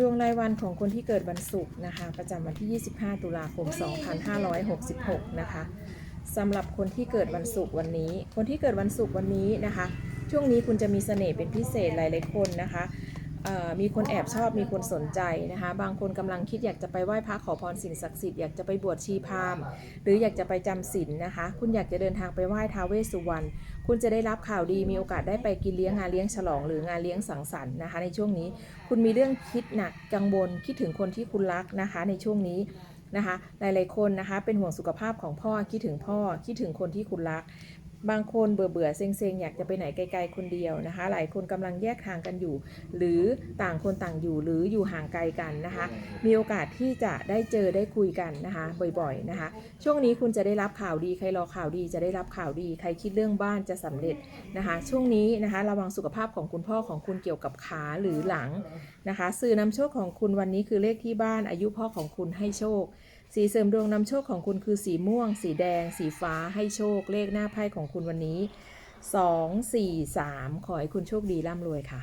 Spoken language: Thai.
ดวงรายวันของคนที่เกิดวันศุกร์นะคะ ประจำวันที่ 25 ตุลาคม 2566 นะคะสำหรับคนที่เกิดวันศุกร์วันนี้ คนที่เกิดวันศุกร์วันนี้นะคะ ช่วงนี้คุณจะมีเสน่ห์เป็นพิเศษหลายๆคนนะคะ มีคนแอบชอบมีคนสนใจนะคะ บางคนกำลังคิดอยากจะไปไหว้พระขอพรสิ่งศักดิ์สิทธิ์อยากจะไปบวชชีพราหมณ์หรืออยากจะไปจำศีลนะคะ คุณอยากจะเดินทางไปไหว้ท้าวเวสสุวรรณคุณจะได้รับข่าวดีมีโอกาสได้ไปกินเลี้ยงงานเลี้ยงฉลอง หรืองานเลี้ยงสังสรรค์นะคะ ในช่วงนี้คุณมีเรื่องคิดหนักกังวลคิดถึงคนที่คุณรักนะคะ ในช่วงนี้นะคะหลายๆคนนะคะเป็นห่วงสุขภาพของพ่อคิดถึงพ่อคิดถึงคนที่คุณรัก บางคนเบื่อเบื่อเซ็งเซ็งอยากจะไปไหนไกล ๆ คนเดียวนะคะ หลายคนกำลังแยกทางกันอยู่ หรือต่างคนต่างอยู่หรืออยู่ห่างไกลกันนะคะ มีโอกาสที่จะได้เจอได้คุยกันนะคะ บ่อยๆนะคะ ช่วงนี้คุณจะได้รับข่าวดีใครรอข่าวดีจะได้รับข่าวดี ใครคิดเรื่องบ้านจะสำเร็จนะคะ ช่วงนี้นะคะระวังสุขภาพของคุณพ่อของคุณเกี่ยวกับขาหรือหลังนะคะสื่อนำโชคของคุณวันนี้คือเลขที่บ้านอายุพ่อของคุณให้โชคสีเสริมดวงนำโชคของคุณคือสีม่วง สีแดง สีฟ้าให้โชคเลขหน้าไพ่ของคุณวันนี้ 2 4 3 ขอให้คุณโชคดีร่ำรวยค่ะ